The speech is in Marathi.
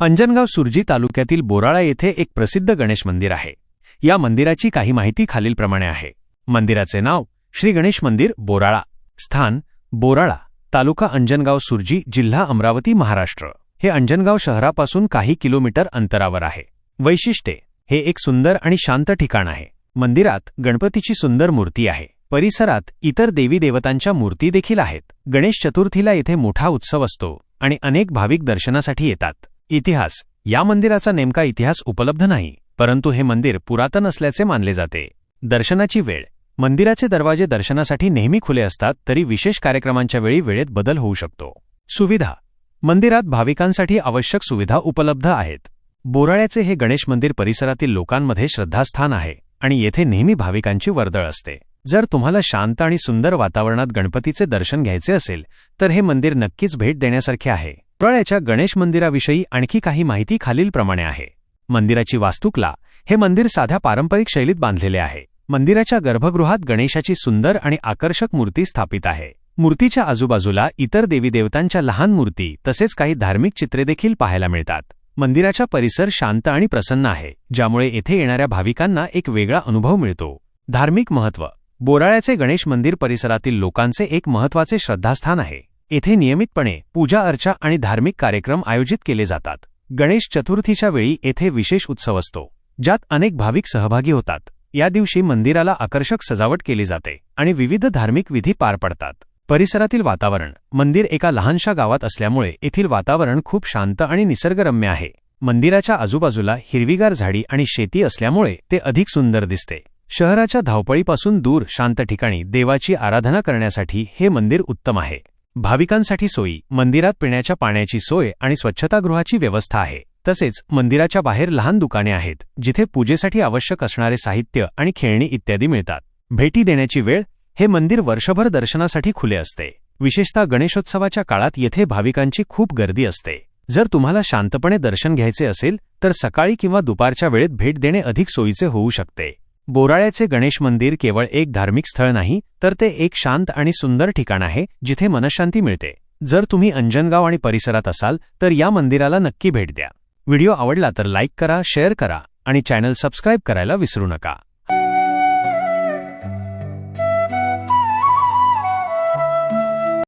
अंजनगाव सुरजी तालुक्यातील बोराळा येथे एक प्रसिद्ध गणेश मंदिर आहे. या मंदिराची काही माहिती खालीलप्रमाणे आहे. मंदिराचे नाव श्री गणेश मंदिर बोराळा. स्थान बोराळा तालुका अंजनगाव सुरजी जिल्हा अमरावती महाराष्ट्र. हे अंजनगाव शहरापासून काही किलोमीटर अंतरावर आहे. वैशिष्ट्ये हे एक सुंदर आणि शांत ठिकाण आहे. मंदिरात गणपतीची सुंदर मूर्ती आहे. परिसरात इतर देवी देवतांच्या मूर्ती देखील आहेत. गणेश चतुर्थीला येथे मोठा उत्सव असतो आणि अनेक भाविक दर्शनासाठी येतात. इतिहास. या मंदिराचा नेमका इतिहास उपलब्ध नाही परंतु हे मंदिर पुरातन असल्याचे मानले जाते. दर्शनाची वेळ. मंदिराचे दरवाजे दर्शनासाठी नेहमी खुले असतात तरी विशेष कार्यक्रमांच्या वेळी वेळेत बदल होऊ शकतो. सुविधा. मंदिरात भाविकांसाठी आवश्यक सुविधा उपलब्ध आहेत. बोराळ्याचे हे गणेश मंदिर परिसरातील लोकांमध्ये श्रद्धास्थान आहे आणि येथे नेहमी भाविकांची वर्दळ असते. जर तुम्हाला शांत आणि सुंदर वातावरणात गणपतीचे दर्शन घ्यायचे असेल तर हे मंदिर नक्कीच भेट देण्यासारखे आहे. प्रळ्याच्या गणेश मंदिराविषयी आणखी काही माहिती खालीलप्रमाणे आहे. मंदिराची वास्तुकला हे मंदिर साध्या पारंपरिक शैलीत बांधलेले आहे. मंदिराच्या गर्भगृहात गणेशाची सुंदर आणि आकर्षक मूर्ती स्थापित आहे. मूर्तीच्या आजूबाजूला इतर देवीदेवतांच्या लहान मूर्ती तसेच काही धार्मिक चित्रे देखील पाहायला मिळतात. मंदिराचा परिसर शांत आणि प्रसन्न आहे ज्यामुळे येथे येणाऱ्या भाविकांना एक वेगळा अनुभव मिळतो. धार्मिक महत्त्व बोराळ्याचे गणेश मंदिर परिसरातील लोकांचे एक महत्त्वाचे श्रद्धास्थान आहे. येथे नियमितपणे पूजा अर्चा आणि धार्मिक कार्यक्रम आयोजित केले जातात. गणेश चतुर्थीच्या वेळी येथे विशेष उत्सव असतो ज्यात अनेक भाविक सहभागी होतात. या दिवशी मंदिराला आकर्षक सजावट केली जाते आणि विविध धार्मिक विधी पार पडतात. परिसरातील वातावरण मंदिर एका लहानशा गावात असल्यामुळे येथील वातावरण खूप शांत आणि निसर्गरम्य आहे. मंदिराच्या आजूबाजूला हिरवीगार झाडी आणि शेती असल्यामुळे ते अधिक सुंदर दिसते. शहराच्या धावपळीपासून दूर शांत ठिकाणी देवाची आराधना करण्यासाठी हे मंदिर उत्तम आहे. भाविकांसाठी सोयी मंदिरात पिण्याच्या पाण्याची सोय आणि स्वच्छतागृहाची व्यवस्था आहे. तसेच मंदिराच्या बाहेर लहान दुकाने आहेत जिथे पूजेसाठी आवश्यक असणारे साहित्य आणि खेळणी इत्यादी मिळतात. भेटी देण्याची वेळ हे मंदिर वर्षभर दर्शनासाठी खुले असते. विशेषतः गणेशोत्सवाच्या काळात येथे भाविकांची खूप गर्दी असते. जर तुम्हाला शांतपणे दर्शन घ्यायचे असेल तर सकाळी किंवा दुपारच्या वेळेत भेट देणे अधिक सोयीचे होऊ शकते. बोराळ्याचे गणेश मंदिर केवळ एक धार्मिक स्थळ नाही तर ते एक शांत आणि सुंदर ठिकाण आहे जिथे मनशांती मिळते. जर तुम्ही अंजनगाव आणि परिसरात असाल तर या मंदिराला नक्की भेट द्या. व्हिडिओ आवडला तर लाईक करा शेअर करा आणि चॅनल सबस्क्राईब करायला विसरू नका.